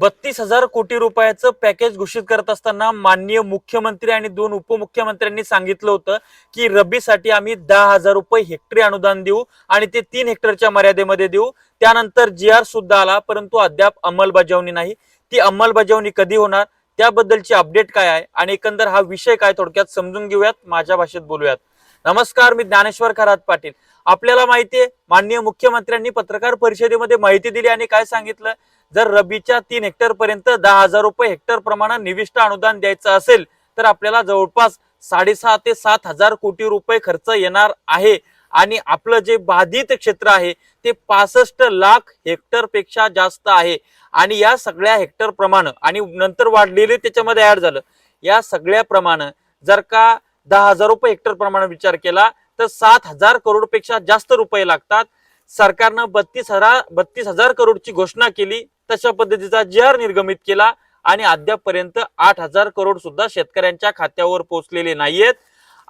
बत्तीस हजार कोटी रुपयाचं पॅकेज घोषित करत असताना माननीय मुख्यमंत्री आणि दोन उपमुख्यमंत्र्यांनी सांगितलं होतं की रब्बीसाठी आम्ही दहा हजार रुपये हेक्टरी अनुदान देऊ आणि ते तीन हेक्टरच्या मर्यादेमध्ये देऊ. त्यानंतर जी आर सुद्धा आला परंतु अद्याप अंमलबजावणी नाही. ती अंमलबजावणी कधी होणार? त्याबद्दलची अपडेट काय आहे? आणि एकंदर हा विषय काय? थोडक्यात समजून घेऊयात माझ्या भाषेत बोलूयात. नमस्कार मी ज्ञानेश्वर खरात पाटील. आपल्याला माहितीये माननीय मुख्यमंत्र्यांनी पत्रकार परिषदेमध्ये माहिती दिली आणि काय सांगितलं? जर रबीच्या तीन हेक्टर पर्यंत दहा हजार रुपये हेक्टर प्रमाणात निविष्ट अनुदान द्यायचं असेल तर आपल्याला जवळपास साडेसहा ते सात हजार कोटी रुपये खर्च येणार आहे. आणि आपलं जे बाधित क्षेत्र आहे ते पासष्ट लाख हेक्टरपेक्षा जास्त आहे. आणि या सगळ्या हेक्टर प्रमाण आणि नंतर वाढलेले त्याच्यामध्ये ऍड झालं. या सगळ्या प्रमाण जर का दहा हजार रुपये हेक्टर प्रमाणे विचार केला तर सात हजार करोडपेक्षा जास्त रुपये लागतात. सरकारनं बत्तीस हजार बत्तीस हजार करोडची घोषणा केली तशा पद्धतीचा जहर निर्गमित केला आणि अद्यापपर्यंत आठ हजार करोड सुद्धा शेतकऱ्यांच्या खात्यावर पोहोचलेले नाहीयेत.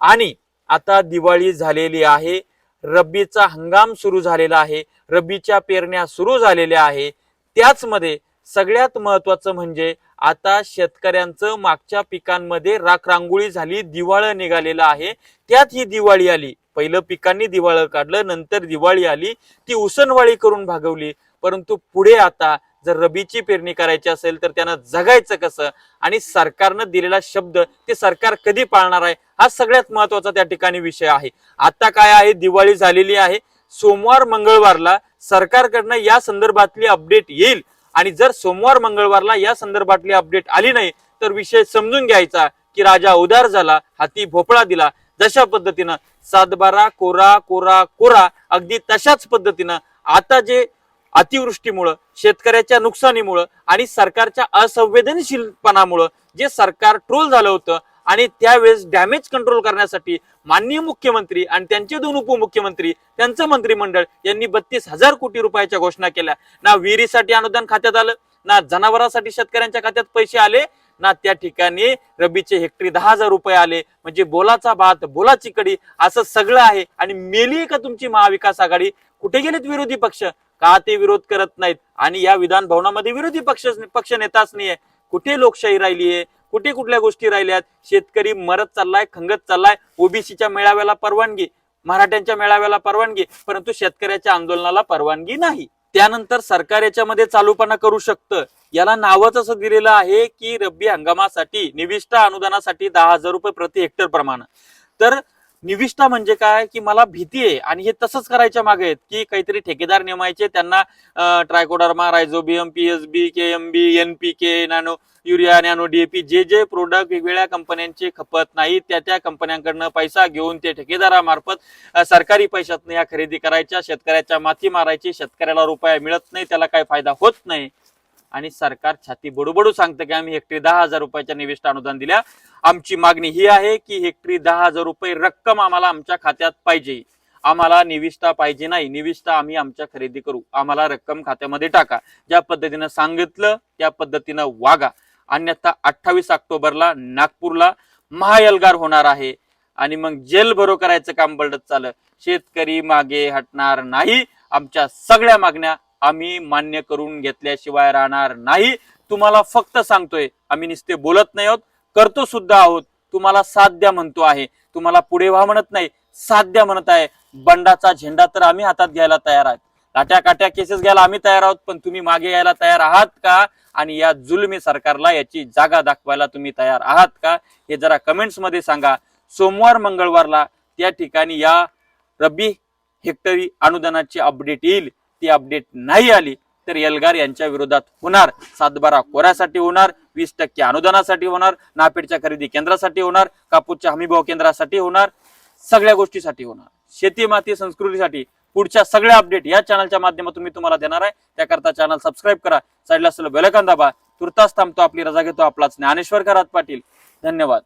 आणि आता दिवाळी झालेली आहे रब्बीचा हंगाम सुरू झालेला आहे रब्बीच्या पेरण्या सुरू झालेल्या आहे. त्याचमध्ये सगळ्यात महत्वाचं म्हणजे आता शेतकऱ्यांचं मागच्या पिकांमध्ये राखरांगोळी झाली दिवाळं निघालेलं आहे. त्यात ही दिवाळी आली. पहिलं पिकांनी दिवाळं काढलं नंतर दिवाळी आली. ती उसनवाळी करून भागवली. परंतु पुढे आता जर रबीची पेरणी करायची असेल तर त्यानं जगायचं कसं? आणि सरकारनं दिलेला शब्द ते सरकार कधी पाळणार आहे? हा सगळ्यात महत्त्वाचा त्या ठिकाणी विषय आहे. आता काय आहे? दिवाळी झालेली आहे. सोमवार मंगळवारला सरकारकडनं या संदर्भातली अपडेट येईल. आणि जर सोमवार मंगळवारला या संदर्भातली अपडेट आली नाही तर विषय समजून घ्यायचा की राजा उदार झाला हाती भोपळा दिला. जशा पद्धतीनं सातबारा कोरा कोरा कोरा अगदी तशाच पद्धतीनं आता जे अतिवृष्टीमुळं शेतकऱ्याच्या नुकसानीमुळं आणि सरकारच्या असंवेदनशीलपणामुळं जे सरकार ट्रोल झालं होतं आणि त्यावेळेस डॅमेज कंट्रोल करण्यासाठी माननीय मुख्यमंत्री आणि त्यांचे दोन उपमुख्यमंत्री त्यांचं मंत्रिमंडळ यांनी बत्तीस हजार कोटी रुपयाच्या घोषणा केल्या. ना विहिरीसाठी अनुदान खात्यात आलं ना जनावरांसाठी शेतकऱ्यांच्या खात्यात पैसे आले ना त्या ठिकाणी रबीचे हेक्टरी दहा हजार रुपये आले. म्हणजे बोलाचा भात बोलाची कडी असं सगळं आहे. आणि मेली का तुमची महाविकास आघाडी? कुठे गेलेत विरोधी पक्ष? का ते विरोध करत नाहीत? आणि या विधान भवनामध्ये विरोधी पक्ष पक्ष नेताच नाहीये. कुठे लोकशाही राहिलीये? कुठे कुठल्या गोष्टी राहिल्यात? शेतकरी मरत चाललाय खंगत चाललाय ओबीसीच्या मेळाव्याला परवानगी मराठ्यांच्या मेळाव्याला परवानगी परंतु शेतकऱ्याच्या आंदोलनाला परवानगी नाही. त्यानंतर सरकार याच्यामध्ये चालूपणा करू शकतं. याला नावच असं दिलेलं आहे की रब्बी हंगामासाठी निविष्ट अनुदानासाठी दहा हजार रुपये प्रति हेक्टर प्रमाण. तर निविष्ठा म्हणजे काय की मला भीती आहे आणि हे तसंच करायच्या मागे आहेत की काहीतरी ठेकेदार नेमायचे त्यांना trichoderma rhizobium PSB K M B N P K nano urea nano DAP जे जे प्रोडक्ट वेगवेगळ्या कंपन्यांचे खपत नाही त्या त्या कंपन्यांकडनं पैसा घेऊन ते ठेकेदारामार्फत सरकारी पैशातनं या खरेदी करायच्या शेतकऱ्याच्या माथी मारायची शेतकऱ्याला रुपया मिळत नाही त्याला काही फायदा होत नाही. आणि सरकार छाती बडूबडू सांगतं की आम्ही हेक्टरी दहा हजार रुपयाच्या निविष्ट अनुदान दिल्या. आमची मागणी ही आहे की हेक्टरी दहा हजार रुपये रक्कम आम्हाला आमच्या खात्यात पाहिजे. आम्हाला निविष्ठा पाहिजे नाही. निविष्ठा आम्ही आमच्या खरेदी करू. आम्हाला रक्कम खात्यामध्ये टाका. ज्या पद्धतीनं सांगितलं त्या पद्धतीनं वागा. अन्यथा अठ्ठावीस ऑक्टोबरला नागपूरला महायलगार होणार आहे. आणि मग जेल भरो करायचं काम पडत चाललं. शेतकरी मागे हटणार नाही. आमच्या सगळ्या मागण्या आम्ही मान्य करून घेतल्याशिवाय राहणार नाही. तुम्हाला फक्त सांगतोय आम्ही नुसते बोलत नाही आहोत करतो सुद्धा आहोत. तुम्हाला साध्य म्हणतो आहे. तुम्हाला पुढे व्हा म्हणत नाही साध्य म्हणत आहे. बंडाचा झेंडा तर आम्ही हातात घ्यायला तयार आहोत. लाट्या काट्या केसेस घ्यायला आम्ही तयार आहोत पण तुम्ही मागे यायला तयार आहात का? आणि या जुलमी सरकारला याची जागा दाखवायला तुम्ही तयार आहात का? हे जरा कमेंट्समध्ये सांगा. सोमवार मंगळवारला त्या ठिकाणी या रब्बी हेक्टरी अनुदानाची अपडेट येईल. ती अपडेट नाही आली तर एल्गार यांच्या विरोधात होणार. सातबारा कोऱ्यासाठी होणार वीस टक्के अनुदानासाठी होणार नापेडच्या खरेदी केंद्रासाठी होणार कापूसच्या हमीभाव केंद्रासाठी होणार सगळ्या गोष्टीसाठी होणार. शेती माती संस्कृतीसाठी पुढच्या सगळ्या अपडेट या चॅनलच्या माध्यमातून मी तुम्हाला देणार आहे. त्याकरता चॅनल सबस्क्राईब करा साईडला असलेलं बेलकन दाबा. तुर्तास थांबतो आपली रजा घेतो. आपलाच ज्ञानेश्वर खरात पाटील. धन्यवाद.